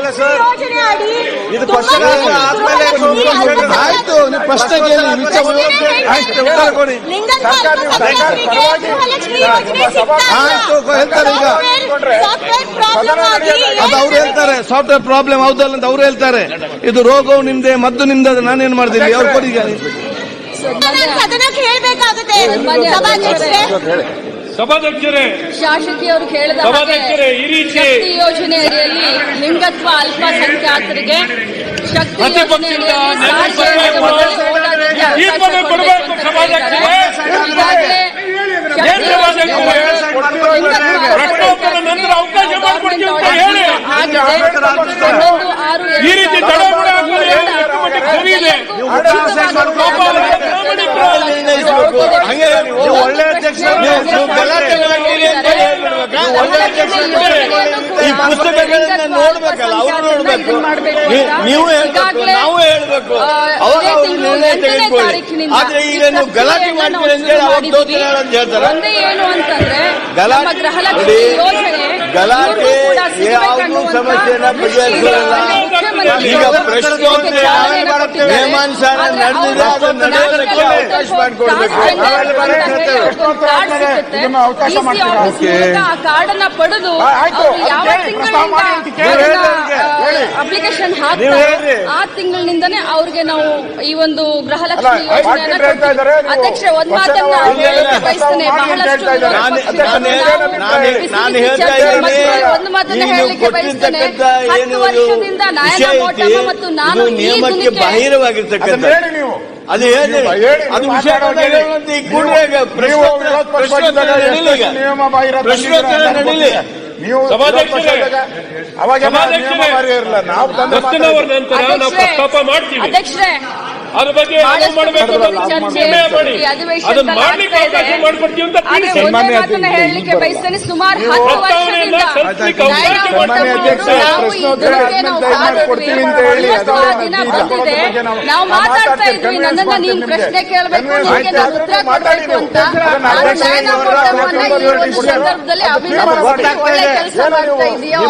ಅಲ್ಲ ಸರ್, ಯೋಜನೆ ಅಡಿ ಇದು ಪ್ರಶ್ನೆ ಆದ್ಮೇಲೆ ಆಯ್ತು, ನೀವು ವಿಚಾರ ಆಯ್ತು, ಉತ್ತರ ಕೊಡಿ. ಸರ್ಕಾರ ನೀವು ಪರವಾಗಿ. ಆಯ್ತು, ಹೇಳ್ತಾರೆ. ಈಗ. ಅದು ಅವ್ರು ಹೇಳ್ತಾರೆ. ಸಾಫ್ಟ್ವೇರ್ ಪ್ರಾಬ್ಲಮ್ ಹೌದಲ್ಲ ಅಂತ ಅವ್ರು ಹೇಳ್ತಾರೆ. ಇದು ರೋಗವು ನಿಮ್ದೆ ಮದ್ದು ನಿಮ್ದೆ ನಾನು ನಾನೇನ್ ಮಾಡ್ತೀನಿ? ಅವ್ರು ಕೊಡಿ ಸದನಕ್ಕೆ ಹೇಳ್ಬೇಕಾಗುತ್ತೆ ಸಭಾಧ್ಯಕ್ಷರೇ ಸಭಾಧ್ಯಕ್ಷರೇ ಶಾಸಕಿಯವರು ಕೇಳಿದ ಸಭಾಧ್ಯಕ್ಷರೇ, ಈ ರೀತಿ- ಶಕ್ತಿ ಯೋಜನೆ ಅಡಿಯಲ್ಲಿ ಲಿಂಗತ್ವ ಅಲ್ಪಸಂಖ್ಯಾತರಿಗೆ ಶಕ್ತಿ. ಈ ರೀತಿ ತಡೆ ಕೂಡ ಹಾಕೋದು ಎಷ್ಟು ಮಟ್ಟಿಗೆ ಸರಿ ಇದೆ? ಹಂಗೆ ನೀವು ಒಳ್ಳೆ ಈ ಪುಸ್ತಕಗಳನ್ನ ನೋಡ್ಬೇಕಲ್ಲ ಅವ್ರು ನೋಡ್ಬೇಕು. ನೀವು ಹೇಳ್ಬೇಕು ನಾವು ಹೇಳ್ಬೇಕು. ಅವ್ರು ನಿರ್ಣಯ ತೆಗೆದುಕೊಳ್ಳಿ. ಆದ್ರೆ ಈಗ ನೀವು ಗಲಾಟೆ ಮಾಡ್ತೀರಿ ಅಂತ ಹೇಳಿ ಅವ್ರು ಅಂತ ಹೇಳ್ತಾರೆ. ಗಲಾಟೆ- ಗಲಾಟೆ ಯಾವುದೂ ಸಮಸ್ಯೆಯನ್ನ ಸಮಸ್ಯೆನ ಬಗೆಹರಿಸೋಲ್ಲ ಈಗ ಪ್ರಶ್ನೋತ್ತರ. ನಿಯಮಾನುಸಾರ ನಡೆದಿದೆ ನಡೆಯೋದಕ್ಕೆ ಅವಕಾಶ ಮಾಡಿಕೊಡ್ಬೇಕು ಟ್ರಾನ್ಸ್ಜೆಂಡರ್ ಅಂತ ಹೇಳಿ ಅವ್ರಿಗೊಂದು ಕಾರ್ಡ್ ಸಿಗುತ್ತೆ. DC ಆಫೀಸ್ ಮೂಲಕ ಆ ಕಾರ್ಡ್ ಅನ್ನ ಪಡೆದು ಯಾವ. ತಿಂಗಳಿಂದ ನೀವು ಹೇಳಿ ಅವ್ರಿಗೆ, ಹೇಳಿ. ಅಪ್ಲಿಕೇಶನ್ ಹಾಕಿ ಹಾಕ್ತಾರೆ. ಆ ತಿಂಗಳಿನಿಂದನೇ ಅವ್ರಿಗೆ ನಾವು ಈ ಒಂದು ಗೃಹಲಕ್ಷ್ಮಿ ಯೋಜನೆಯನ್ನ ಹೇಳ್ತಾ ಇದ್ದಾರೆ, ಅಧ್ಯಕ್ಷ ಒಂದ್ ಮಾತನ್ನ ಹೇಳಕ್ಕೆ ಬಯಸ್ತೇನೆ. ಬಹಳಷ್ಟು ನಾನು- ನಾನು- ನಾನು- ಬಿಸಿ ನಾನು ಬಿಸಿ ಹೇಳ್ತಾ ಚರ್ಚೆ ಇದ್ದೀನಿ, ಮಧ್ಯೆ ಒಂದು ಮಾತನ್ನ ಹೇಳಲಿಕ್ಕೆ ಬಯಸ್ತೇನೆ. ಹತ್ತು ವರ್ಷದಿಂದ ಮೋಟಮ್ಮ ಮತ್ತು ನಾನು ಈ ನಿಯಮಕ್ಕೆ ಬಾಹಿರವಾಗಿರ್ತಕ್ಕಂಥ ಅದು ಹೇಳಿ. ಅದು ವಿಷಯ ಕೂಡಲೇ ಪ್ರಶ್ನೋತ್ತರ ನಡೀಲಿ ಈಗ. ನಿಯಮ ಬಾಹಿರ ಪ್ರಶ್ನೋತ್ತರ ನಡೀಲಿ. ನೀವು ಅವಾಗ ನಿಯಮ ಇರಲ್ಲ. ನಾವು ತಂದು ನಂತರ ನಾವು ಪ್ರಸ್ತಾಪ ಮಾಡ್ತೀವಿ. ಅಧ್ಯಕ್ಷರೇ ಅದ್ರ ಬಗ್ಗೆ ಮಾಡಬೇಕು ಮಾಡಿ ಅದನ್ನ ಮಾಡ್ಲಿಕ್ಕೆ ಅವಕಾಶ ಮಾಡಿಕೊಡ್ತೀವಿ ಅಂತ ಹೇಳಲಿಕ್ಕೆ ಬಯಸ್ತೇನೆ ಸುಮಾರು ನೀವು ಹತ್ತು ವರ್ಷದಿಂದ ನಾವು ಮಾತಾಡ್ತಾ ಇದ್ವಿ. ನನ್ನನ್ನ ನೀನ್ ಪ್ರಶ್ನೆ ಕೇಳಬೇಕು ಉತ್ತರ ಕೊಡಬೇಕು ಅಂತ. ಸಂದರ್ಭದಲ್ಲಿ. ಕೆಲಸ ಮಾಡ್ತಾ? ಇದೆಯೋ